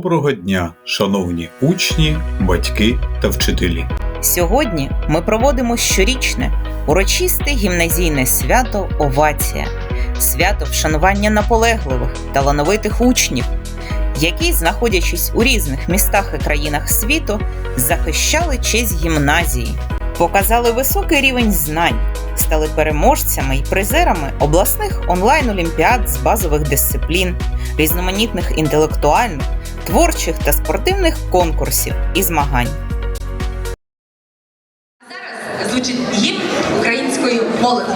Доброго дня, шановні учні, батьки та вчителі. Сьогодні ми проводимо щорічне урочисте гімназійне свято Овація, свято вшанування наполегливих, талановитих учнів, які, знаходячись у різних містах і країнах світу, захищали честь гімназії, показали високий рівень знань, стали переможцями і призерами обласних онлайн-олімпіад з базових дисциплін, різноманітних інтелектуальних, творчих та спортивних конкурсів і змагань. Зараз звучить гімн української молоді.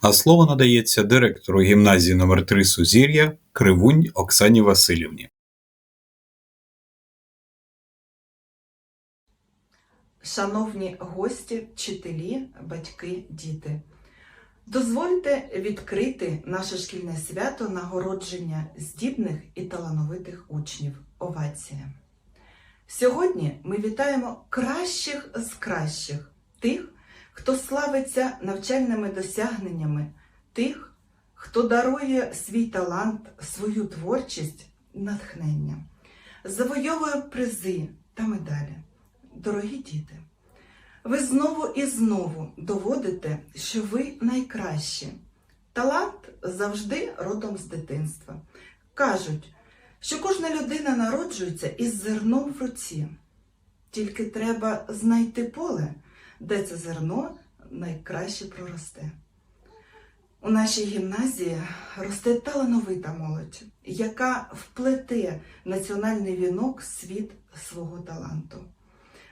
А слово надається директору гімназії номер 3 Сузір'я Кривунь Оксані Васильівні. Шановні гості, вчителі, батьки, діти, дозвольте відкрити наше шкільне свято нагородження здібних і талановитих учнів. Овація. Сьогодні ми вітаємо кращих з кращих, тих, хто славиться навчальними досягненнями, тих, хто дарує свій талант, свою творчість, натхнення, завойовує призи та медалі. Дорогі діти, ви знову і знову доводите, що ви найкращі. Талант завжди родом з дитинства. Кажуть, що кожна людина народжується із зерном в руці. Тільки треба знайти поле, де це зерно найкраще проросте. У нашій гімназії росте талановита молодь, яка вплете національний вінок світ свого таланту.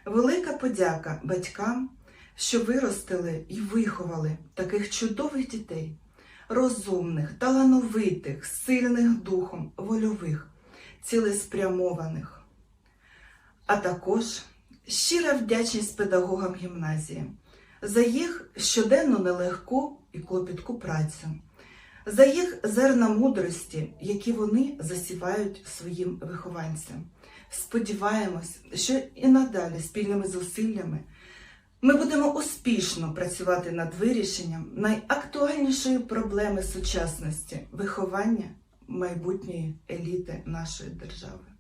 Велика подяка батькам, що виростили і виховали таких чудових дітей, розумних, талановитих, сильних духом, вольових, цілеспрямованих. А також щира вдячність педагогам гімназії за їх щоденну нелегку і клопітку працю, за їх зерна мудрості, які вони засівають своїм вихованцям. Сподіваємось, що і надалі спільними зусиллями ми будемо успішно працювати над вирішенням найактуальнішої проблеми сучасності виховання майбутньої еліти нашої держави.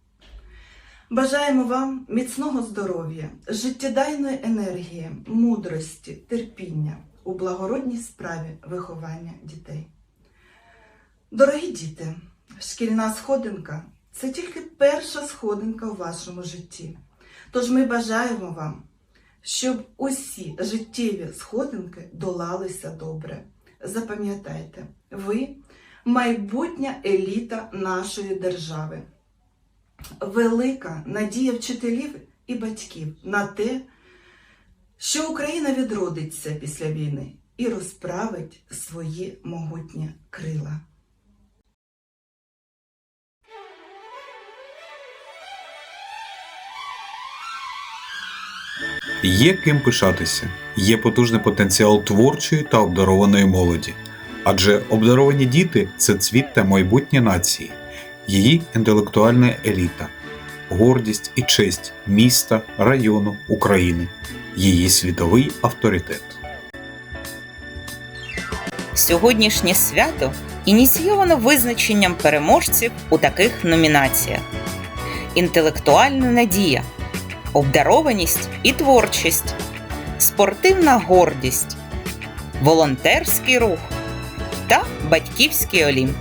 Бажаємо вам міцного здоров'я, життєдайної енергії, мудрості, терпіння у благородній справі виховання дітей. Дорогі діти, шкільна сходинка це тільки перша сходинка у вашому житті. Тож ми бажаємо вам, щоб усі життєві сходинки долалися добре. Запам'ятайте, ви майбутня еліта нашої держави. Велика надія вчителів і батьків на те, що Україна відродиться після війни і розправить свої могутні крила. Є ким пишатися, є потужний потенціал творчої та обдарованої молоді. Адже обдаровані діти це цвіт та майбутнє нації, її інтелектуальна еліта, гордість і честь міста, району, України, її світовий авторитет. Сьогоднішнє свято ініційовано визначенням переможців у таких номінаціях: інтелектуальна надія, обдарованість і творчість, спортивна гордість, волонтерський рух та батьківський олімп.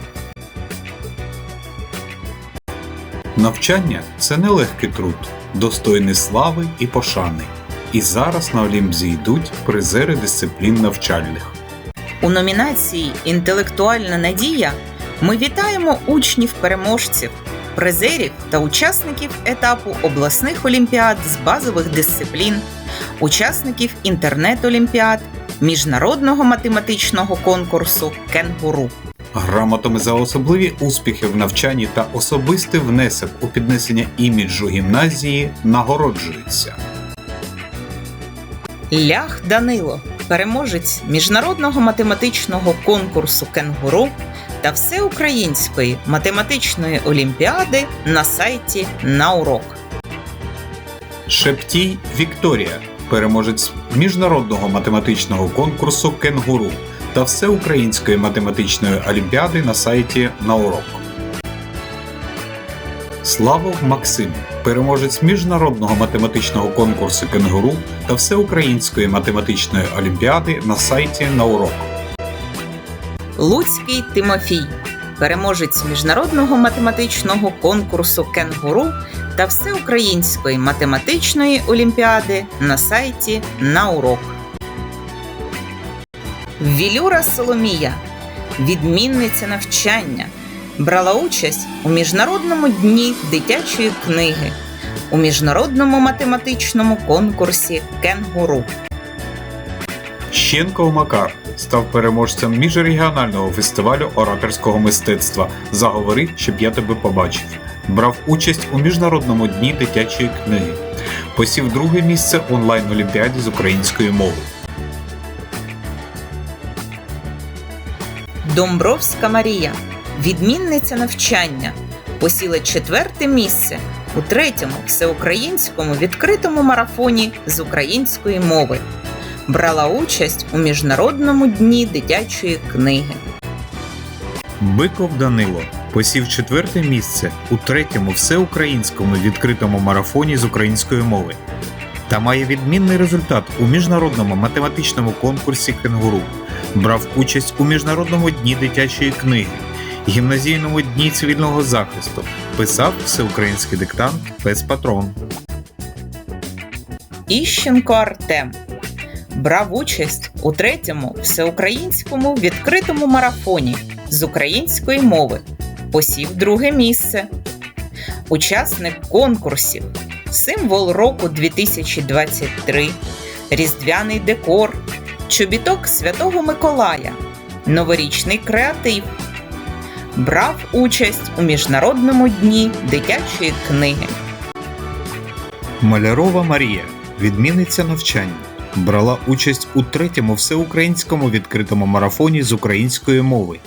Навчання це нелегкий труд, достойний слави і пошани. І зараз на Олімп зійдуть призери дисциплін навчальних. У номінації Інтелектуальна надія ми вітаємо учнів-переможців, призерів та учасників етапу обласних олімпіад з базових дисциплін, учасників інтернет-олімпіад, міжнародного математичного конкурсу Кенгуру. Грамотами за особливі успіхи в навчанні та особистий внесок у піднесення іміджу гімназії нагороджуються. Лях Данило, переможець міжнародного математичного конкурсу Кенгуру та всеукраїнської математичної олімпіади на сайті на урок. Шептій Вікторія, переможець міжнародного математичного конкурсу Кенгуру та всеукраїнської математичної олімпіади на сайті на урок. Славов Максим, переможець міжнародного математичного конкурсу Кенгуру та всеукраїнської математичної олімпіади на сайті на урок. Луцький Тимофій, переможець міжнародного математичного конкурсу Кенгуру та всеукраїнської математичної олімпіади на сайті на урок. Вілюра Соломія, відмінниця навчання, брала участь у міжнародному дні дитячої книги, у міжнародному математичному конкурсі Кенгуру. Щенков Макар став переможцем міжрегіонального фестивалю ораторського мистецтва Заговори, щоб я тебе побачив. Брав участь у міжнародному дні дитячої книги. Посів друге місце онлайн-олімпіаді з української мови. Домбровська Марія, відмінниця навчання, посіла четверте місце у третьому всеукраїнському відкритому марафоні з української мови. Брала участь у міжнародному дні дитячої книги. Биков Данило посів четверте місце у третьому всеукраїнському відкритому марафоні з української мови та має відмінний результат у міжнародному математичному конкурсі Кенгуру. Брав участь у міжнародному дні дитячої книги, гімназійному дні цивільного захисту, писав всеукраїнський диктант Пес Патрон. Іщенко Артем брав участь у третьому всеукраїнському відкритому марафоні з української мови. Посів друге місце. Учасник конкурсів Символ року 2023, Різдвяний декор, Чобіток Святого Миколая, Новорічний креатив. Брав участь у міжнародному дні дитячої книги. Малярова Марія, відмінниця навчання, брала участь у третьому всеукраїнському відкритому марафоні з української мови.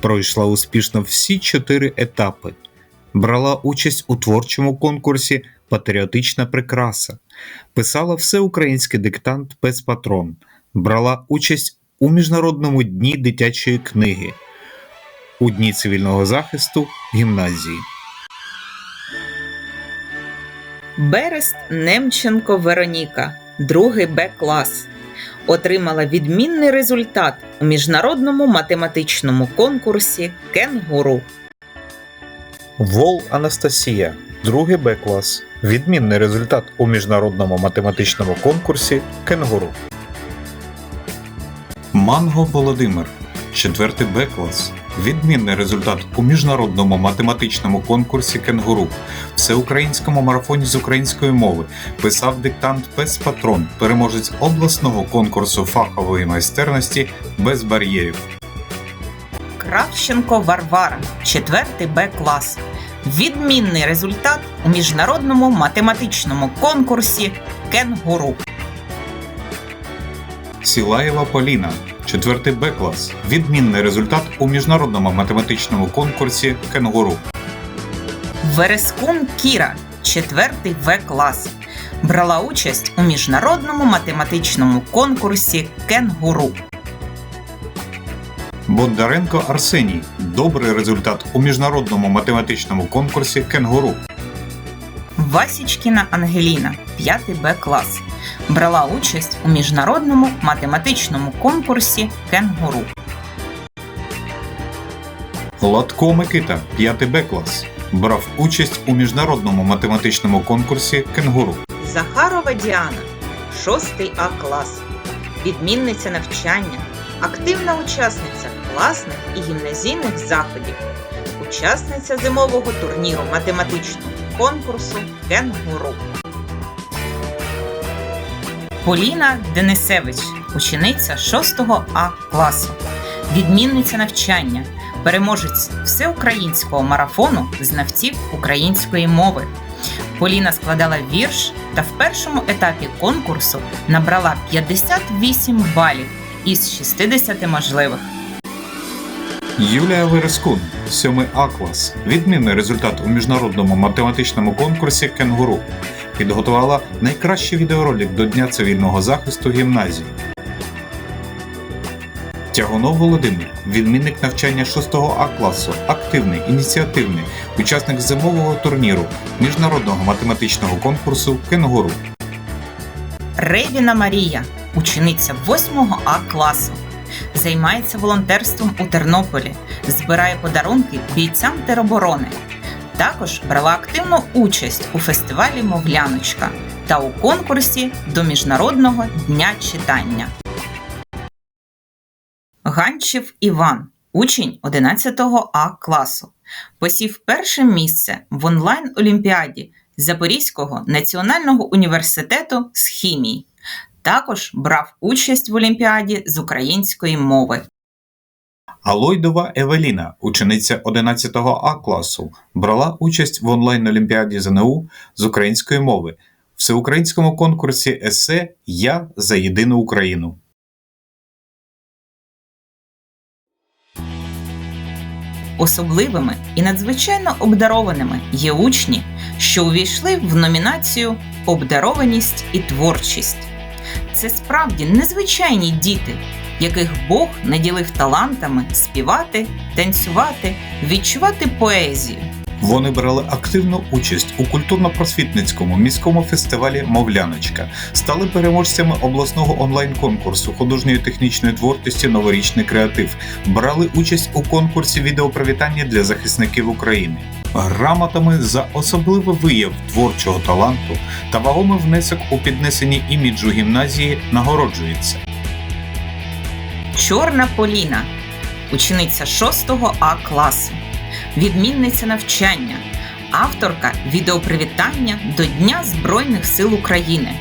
Пройшла успішно всі чотири етапи. Брала участь у творчому конкурсі Патріотична прикраса, писала всеукраїнський диктант Пес Патрон, брала участь у Міжнародному дні дитячої книги, у Дні цивільного захисту гімназії. Берест Немченко Вероніка, другий Б клас. Отримала відмінний результат у міжнародному математичному конкурсі Кенгуру. Вол Анастасія, другий Б клас. Відмінний результат у міжнародному математичному конкурсі Кенгуру. Манго Володимир, четвертий Б клас. Відмінний результат у міжнародному математичному конкурсі Кенгуру, всеукраїнському марафоні з української мови, писав диктант Пес Патрон, переможець обласного конкурсу фахової майстерності без бар'єрів. Кравченко Варвара, 4 Б клас. Відмінний результат у міжнародному математичному конкурсі Кенгуру. Сілаєва Поліна, 4 Б клас. Відмінний результат у міжнародному математичному конкурсі Кенгуру. Верескун Кіра, 4 В клас. Брала участь у міжнародному математичному конкурсі Кенгуру. Бондаренко Арсеній. Добрий результат у міжнародному математичному конкурсі Кенгуру. Васічкіна Ангеліна, 5 Б клас. Брала участь у міжнародному математичному конкурсі Кенгуру. Латко Микита, 5 Б клас. Брав участь у міжнародному математичному конкурсі Кенгуру. Захарова Діана, 6 А клас. Відмінниця навчання, активна учасниця класних і гімназійних заходів, учасниця зимового турніру математичного конкурсу Кенгуру. Поліна Денисевич, учениця 6 А класу, відмінниця навчання, переможець всеукраїнського марафону знавців української мови. Поліна складала вірш та в першому етапі конкурсу набрала 58 балів із 60 можливих. Юлія Верескун, 7 А клас. Відмінний результат у міжнародному математичному конкурсі Кенгуру. Підготувала найкращий відеоролик до Дня цивільного захисту гімназії. Тягунов Володимир, відмінник навчання 6 А класу, активний, ініціативний, учасник зимового турніру міжнародного математичного конкурсу Кенгуру. Ревіна Марія, учениця 8 А класу. Займається волонтерством у Тернополі, збирає подарунки бійцям тероборони. Також брала активну участь у фестивалі Мовляночка та у конкурсі до Міжнародного дня читання. Ганчев Іван, учень 11 А класу, посів перше місце в онлайн-олімпіаді Запорізького національного університету з хімії. Також брав участь в олімпіаді з української мови. Алойдова Евеліна, учениця 11 А класу, брала участь в онлайн-олімпіаді ЗНУ з української мови, всеукраїнському конкурсі есе Я за єдину Україну. Особливими і надзвичайно обдарованими є учні, що увійшли в номінацію Обдарованість і творчість. Це справді незвичайні діти, яких Бог наділив талантами співати, танцювати, відчувати поезію. Вони брали активну участь у культурно-просвітницькому міському фестивалі Мовляночка, стали переможцями обласного онлайн-конкурсу художньої технічної творчості Новорічний креатив, брали участь у конкурсі відеопривітання для захисників України. Грамотами за особливий вияв творчого таланту та вагомий внесок у піднесенні іміджу гімназії нагороджується. Чорна Поліна, учениця 6 А класу, відмінниця навчання, авторка відеопривітання до Дня Збройних сил України,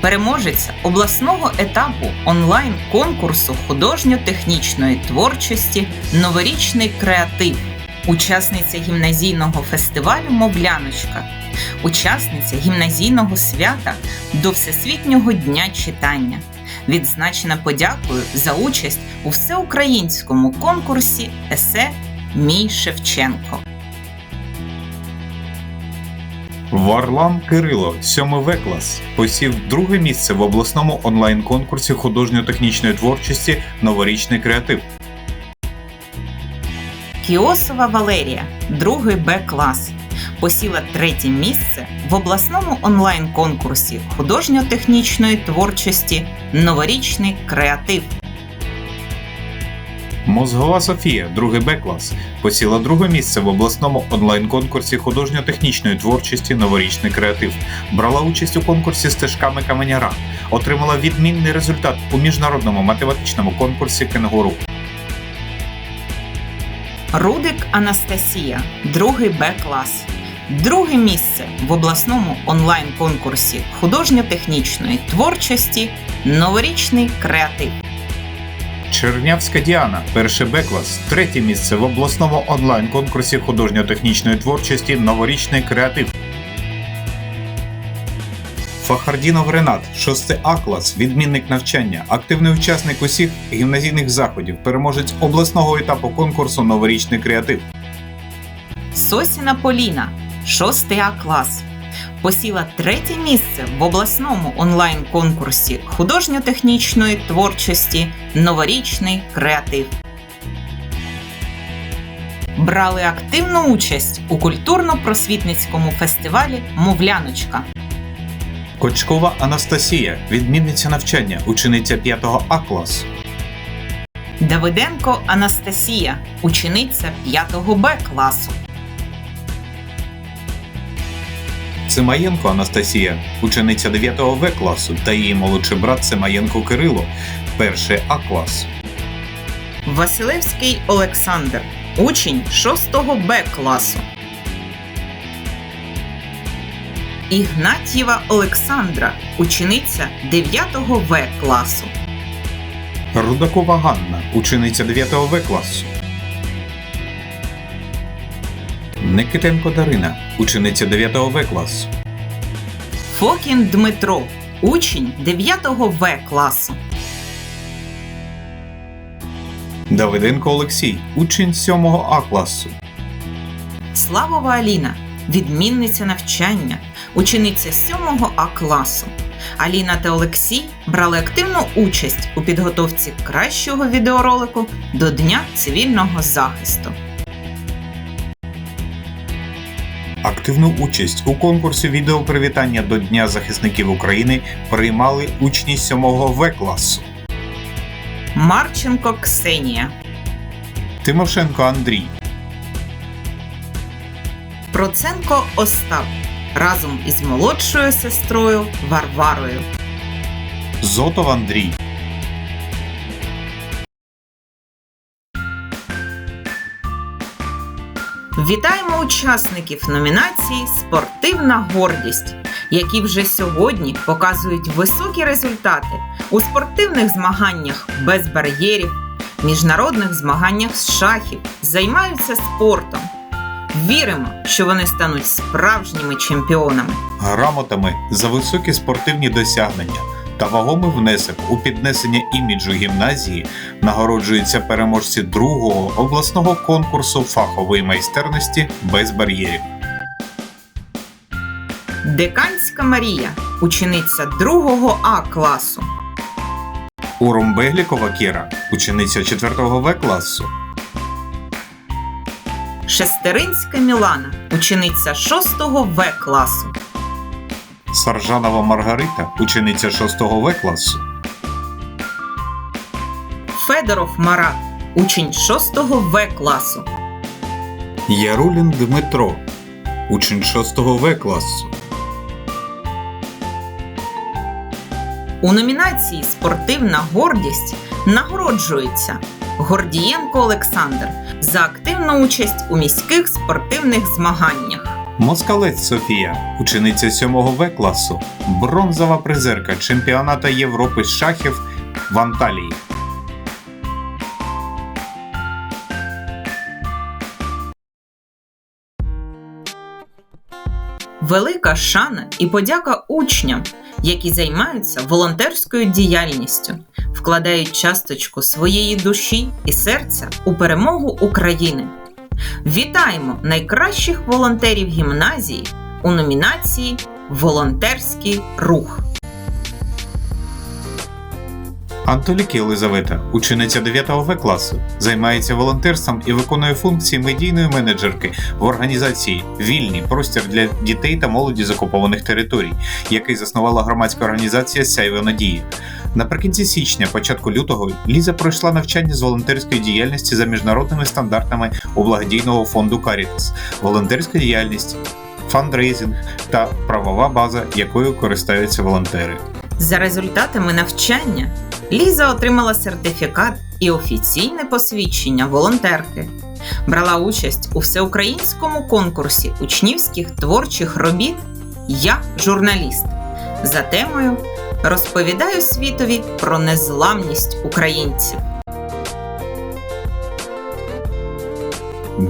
переможеця обласного етапу онлайн-конкурсу художньо-технічної творчості Новорічний креатив, учасниця гімназійного фестивалю Мовляночка, учасниця гімназійного свята до Всесвітнього дня читання відзначена подякою за участь у всеукраїнському конкурсі Есе Мій Шевченко. Варлам Кирило, 7 В клас, посів друге місце в обласному онлайн-конкурсі художньо-технічної творчості Новорічний креатив. Кіосова Валерія, другий Б клас, посіла третє місце в обласному онлайн-конкурсі художньо-технічної творчості Новорічний креатив. Мозгова Софія, другий Б клас, посіла друге місце в обласному онлайн-конкурсі художньо-технічної творчості Новорічний креатив. Брала участь у конкурсі стежками каменяра, отримала відмінний результат у міжнародному математичному конкурсі Кенгуру. Рудик Анастасія, другий Б клас. Друге місце в обласному онлайн-конкурсі художньо-технічної творчості Новорічний креатив. Чернявська Діана, перший Б клас, третє місце в обласному онлайн-конкурсі художньо-технічної творчості Новорічний креатив. Фахардінов Ренат, 6 А клас, відмінник навчання, активний учасник усіх гімназійних заходів, переможець обласного етапу конкурсу Новорічний креатив. Сосіна Поліна, 6 А клас. Посіла третє місце в обласному онлайн-конкурсі художньо-технічної творчості Новорічний креатив. Брали активну участь у культурно-просвітницькому фестивалі Мовляночка. Кочкова Анастасія, відмінниця навчання, учениця 5 А класу. Давиденко Анастасія, учениця 5 Б класу. Цимаєнко Анастасія, учениця 9 В класу, та її молодший брат Цимаєнко Кирило, перший А клас. Василевський Олександр, учень 6 Б класу. Ігнатьєва Олександра, учениця 9 В класу. Рудакова Ганна, учениця 9 В класу. Никитенко Дарина, учениця 9 В класу. Фокін Дмитро, учень 9 В класу. Давиденко Олексій, учень 7 А класу. Славова Аліна, відмінниця навчання, учениця 7 А класу. Аліна та Олексій брали активну участь у підготовці кращого відеоролику до Дня цивільного захисту. Активну участь у конкурсі відеопривітання до Дня захисників України приймали учні 7 В класу. Марченко Ксенія, Тимошенко Андрій, Проценко Остап разом із молодшою сестрою Варварою. Зотов Андрій, Вітаємо учасників номінації Спортивна гордість, які вже сьогодні показують високі результати у спортивних змаганнях без бар'єрів, міжнародних змаганнях з шахів, займаються спортом. Віримо, що вони стануть справжніми чемпіонами. грамотами за високі спортивні досягнення та вагомий внесок у піднесення іміджу гімназії нагороджуються переможці другого обласного конкурсу фахової майстерності без бар'єрів. Деканська Марія, учениця 2 А класу. Урумбеглікова Кіра, учениця 4 В класу. Шестеринська Мілана, учениця 6 В класу. Саржанова Маргарита, учениця 6 В класу. Федоров Марат, учень 6 В класу. Ярулін Дмитро, учень 6 В класу. У номінації Спортивна гордість нагороджується Гордієнко Олександр за активну участь у міських спортивних змаганнях. Москалець Софія, учениця 7 В класу, бронзова призерка чемпіоната Європи з шахів в Анталії. Велика шана і подяка учням, які займаються волонтерською діяльністю, вкладають часточку своєї душі і серця у перемогу України. Вітаємо найкращих волонтерів гімназії у номінації Волонтерський рух. Антолік Єлизавета, учениця 9 В класу, займається волонтерством і виконує функції медійної менеджерки в організації Вільний простір для дітей та молоді з окупованих територій, який заснувала громадська організація Сяйво Надії. Наприкінці січня, початку лютого, Ліза пройшла навчання з волонтерської діяльності за міжнародними стандартами у благодійного фонду Caritas, волонтерська діяльність, фандрейзинг та правова база, якою користаються волонтери. За результатами навчання Ліза отримала сертифікат і офіційне посвідчення волонтерки. Брала участь у всеукраїнському конкурсі учнівських творчих робіт Я журналіст за темою Розповідаю світові про незламність українців.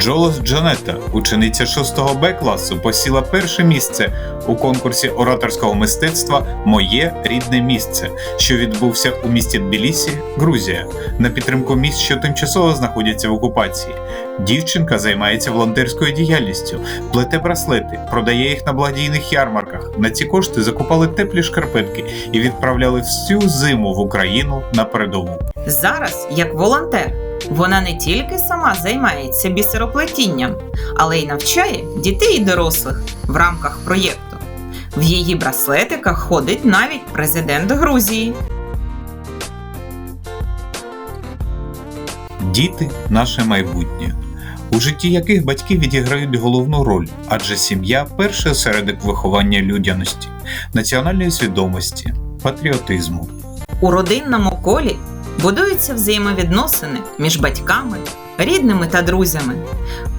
Джолос Джанетта, учениця 6 Б класу, посіла перше місце у конкурсі ораторського мистецтва Моє рідне місце, що відбувся у місті Тбілісі, Грузія, на підтримку міст, що тимчасово знаходяться в окупації. Дівчинка займається волонтерською діяльністю, плете браслети, продає їх на благодійних ярмарках. На ці кошти закупали теплі шкарпетки і відправляли всю зиму в Україну на передову. Зараз, як волонтер, вона не тільки сама займається бісероплетінням, але й навчає дітей і дорослих в рамках проєкту. В її браслетиках ходить навіть президент Грузії. Діти наше майбутнє, у житті яких батьки відіграють головну роль, адже сім'я перший осередок виховання людяності, національної свідомості, патріотизму. У родинному колі будуються взаємовідносини між батьками, рідними та друзями,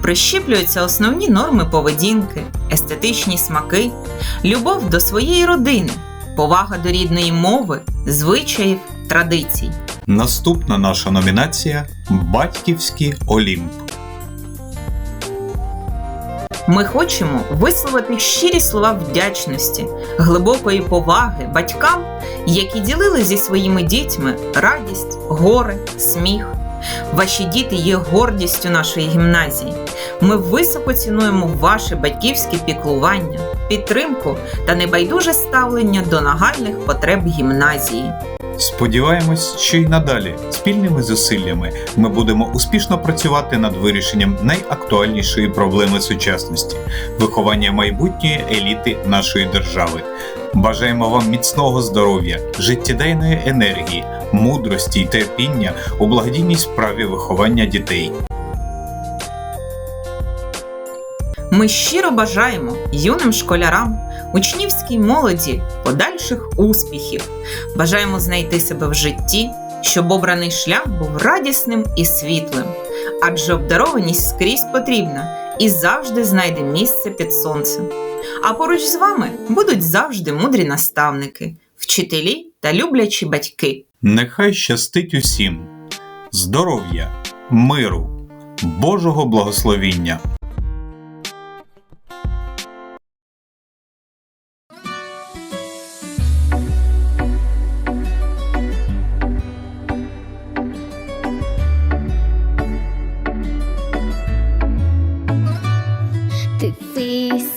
прищіплюються основні норми поведінки, естетичні смаки, любов до своєї родини, повага до рідної мови, звичаїв, традицій. Наступна наша номінація Батьківський Олімп. Ми хочемо висловити щирі слова вдячності, глибокої поваги батькам, які ділили зі своїми дітьми радість, горе, сміх. Ваші діти є гордістю нашої гімназії. Ми високо цінуємо ваше батьківське піклування, підтримку та небайдуже ставлення до нагальних потреб гімназії. Сподіваємось, що й надалі спільними зусиллями ми будемо успішно працювати над вирішенням найактуальнішої проблеми сучасності виховання майбутньої еліти нашої держави. Бажаємо вам міцного здоров'я, життєдайної енергії, мудрості й терпіння у благодійній справі виховання дітей. Ми щиро бажаємо юним школярам, учнівській молоді подальших успіхів. Бажаємо знайти себе в житті, щоб обраний шлях був радісним і світлим, адже обдарованість скрізь потрібна і завжди знайде місце під сонцем. А поруч з вами будуть завжди мудрі наставники, вчителі та люблячі батьки. Нехай щастить усім здоров'я, миру, Божого благословіння.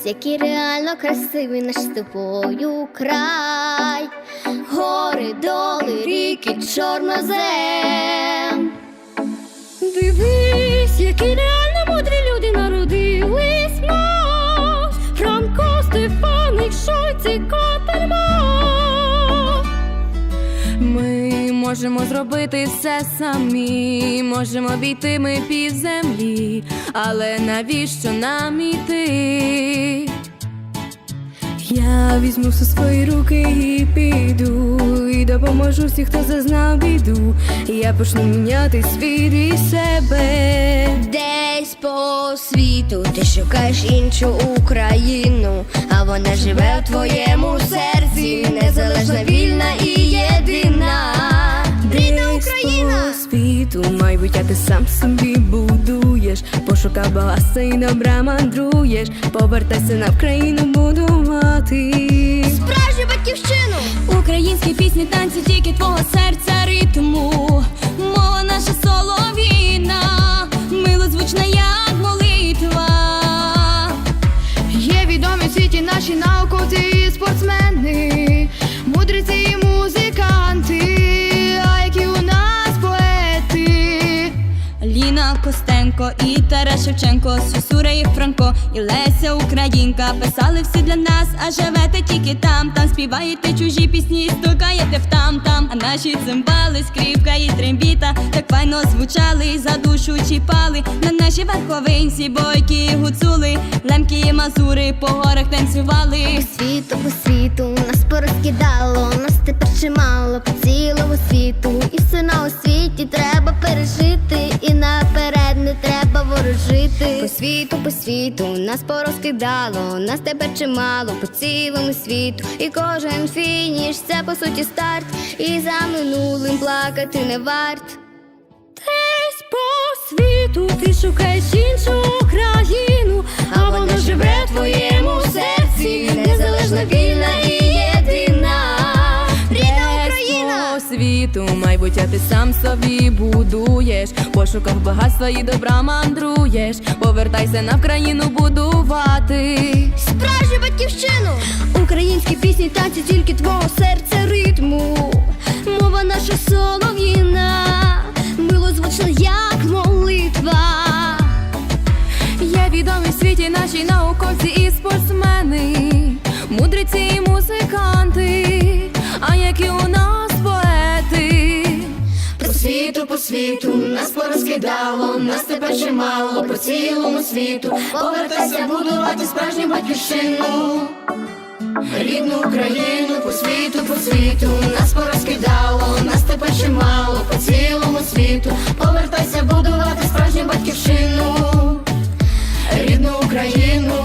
Який реально красивий наш з тобою край, гори, доли, ріки, чорнозем. Дивись, який реально можемо зробити все самі, можемо обійти ми пів землі, але навіщо нам іти? Я візьму все свої руки і піду, і допоможу всіх, хто зазнав біду. Я почну міняти світ і себе. Десь по світу ти шукаєш іншу Україну, а вона живе в твоєму серці, незалежна, вільна і єдина. Україна! світу майбуття ти сам собі будуєш, пошукав баласа і добра мандруєш, повертайся на Вкраїну будувати. Справжню батьківщину Українські пісні, танці Костенко і Тарас Шевченко, Сюсура і Франко, і Леся Українка писали всі для нас, а живете тільки там. Там співаєте чужі пісні, стукаєте в там там. А наші цимбали, скрипка і трембіта так файно звучали, за душу чіпали. На наші верховинці, бойки, і гуцули, лемки і мазури по горах танцювали. По світу по світу нас порозкидало, нас тепер чимало по цілому світу. І все на освіті треба пережити, і наперед. По світу, по світу нас порозкидало, нас тепер чимало по цілому світу. І кожен фініш це по суті старт. І за минулим плакати не варт. Десь по світу ти шукаєш іншу країну, а вона живе в твоєму серці, незалежна, вільна і єдина. Світу, майбуття ти сам собі будуєш, пошукав багатства і добра мандруєш, повертайся на Вкраїну будувати. Справжню батьківщину. Українські пісні, танці тільки твого серця ритму. Мова наша солов'їна. Милозвучна, як молитва. Є відомі в світі наші науковці і спортсмени, мудреці і музиканти, світу, нас порозкидало, нас тепер чимало по цілому світу. Повертайся будувати справжню батьківщину. Рідну Україну по світу, по світу нас порозкидало, нас тепер чимало по цілому світу. Повертайся будувати справжню батьківщину. Рідну Україну.